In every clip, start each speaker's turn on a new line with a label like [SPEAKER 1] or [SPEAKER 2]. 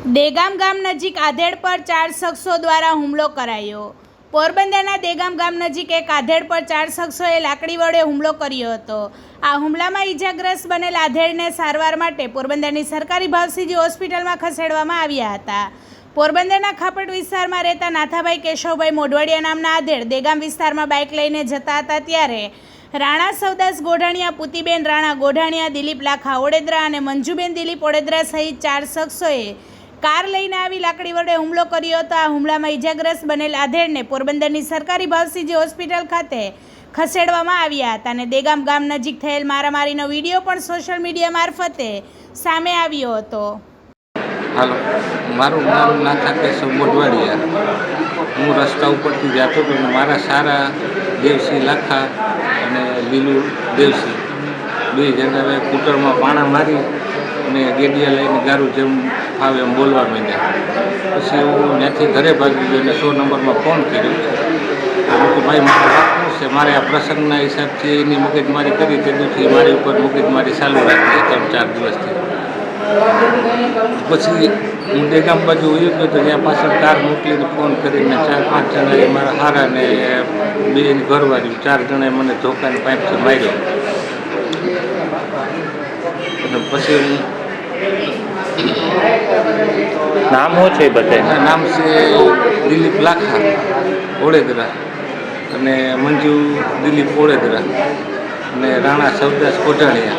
[SPEAKER 1] દેગામ ગામ નજીક આધેડ પર ચાર શખ્સો દ્વારા હુમલો કરાયો. પોરબંદરના દેગામ ગામ નજીક એક આધેડ પર ચાર શખ્સોએ લાકડી વડે હુમલો કર્યો હતો. આ હુમલામાં ઈજાગ્રસ્ત બનેલ આધેડને સારવાર માટે પોરબંદરની સરકારી ભાવસીજી હોસ્પિટલમાં ખસેડવામાં આવ્યા હતા. પોરબંદરના ખાપટ વિસ્તારમાં રહેતા નાથાભાઈ કેશવભાઈ મોઢવાડિયા નામના આધેડ દેગામ વિસ્તારમાં બાઇક લઈને જતા હતા ત્યારે રાણા સવદાસ ગોઢાણિયા, પુતિબેન રાણા ગોઢાણિયા, દિલીપ લાખા ઓડેદરા અને મંજુબેન દિલીપ ઓડેદરા સહિત ચાર શખ્સોએ કાર લઈને આવી લાકડી વડે હુમલો કર્યો હતો. આ હુમલામાં ઈજાગ્રસ્ત બનેલ આધેડને પોરબંદરની સરકારી ભાવસીજી હોસ્પિટલ ખાતે ખસેડવામાં આવ્યા હતા અને દેગામ ગામ નજીક થયેલ મારામારીનો વીડિયો પણ સોશિયલ મીડિયા મારફતે સામે આવ્યો હતો.
[SPEAKER 2] હાલો, મારું નામ નાથા કેશવ મોઢવાડિયા. હું રસ્તા ઉપરથી જતો હતો મારા સારા દેવસિંહ લાખા અને લીલુ દેવસિંહ. બે જણાએ કૂટરમાં પાણા મારી અને ગેડિયા લઈને ગારું જેમ ફાવે એમ બોલવા માંડ્યા. પછી હું ત્યાંથી ઘરે ભાગી ગયો અને સો નંબરમાં ફોન કર્યો. કે ભાઈ, મારે રાખવું છે. મારે આ પ્રસંગના હિસાબથી એની મગજમારી કરી તે દિવસથી મારી ઉપર મગજમારી ચાલુ રાખી ત્રણ ચાર દિવસથી. પછી હું દેગામ બાજુ વયો ગયો તો ત્યાં પાછળ કાર મોકલીને ફોન કરીને ચાર પાંચ જણાએ મારા હારા ને બે એની ઘરવાળી, ચાર જણાએ મને ધોકાને પાઇપથી માર્યો. અને પછી હું
[SPEAKER 3] નામ શું છે બધે?
[SPEAKER 2] નામ છે દિલીપ લાખા ઓળેદરા અને મંજુ દિલીપ ઓળેદરા અને રાણા સવદાસ કોઠાણીયા.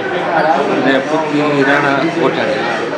[SPEAKER 2] અને પુત્રી રાણા કોઠાણીયા.